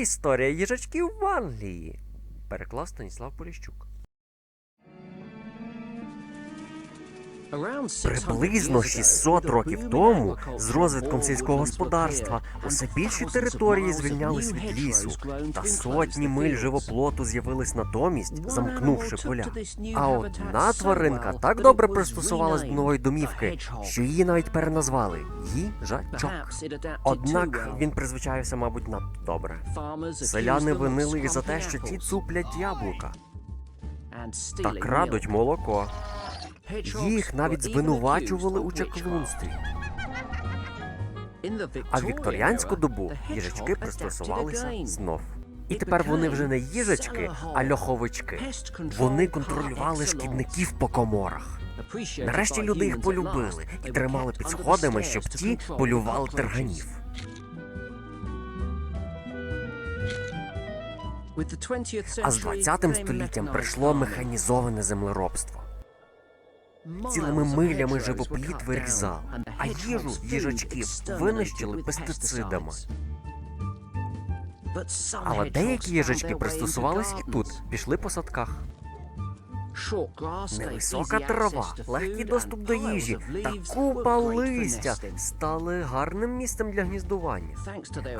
Історія їжачків в Англії. Переклав Станіслав Поліщук. Приблизно 600 років тому, з розвитком сільського господарства, усе більші території звільнялись від лісу, та сотні миль живоплоту з'явились натомість, замкнувши поля. А одна тваринка так добре пристосувалась до нової домівки, що її навіть переназвали їжачок. Однак він призвичаєвся, мабуть, надто добре. Селяни винили їх за те, що ті цуплять яблука та крадуть молоко. Їх навіть звинувачували у чаклунстві. А в вікторіанську добу їжачки пристосувалися знов. І тепер вони вже не їжачки, а льоховички. Вони контролювали шкідників по коморах. Нарешті люди їх полюбили і тримали під сходами, щоб ті полювали терганів. А з 20 століттям прийшло механізоване землеробство. Цілими милями живопліт вирізав, а їжу їжачків винищили пестицидами. Але деякі їжачки пристосувались і тут, пішли по садках. Невисока трава, легкий доступ до їжі та купа листя стали гарним місцем для гніздування.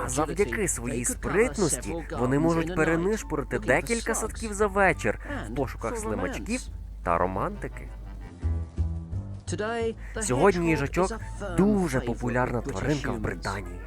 А завдяки своїй спритності вони можуть перенишпорити декілька садків за вечір в пошуках слимачків та романтики. Сьогодні їжачок дуже популярна тваринка в Британії.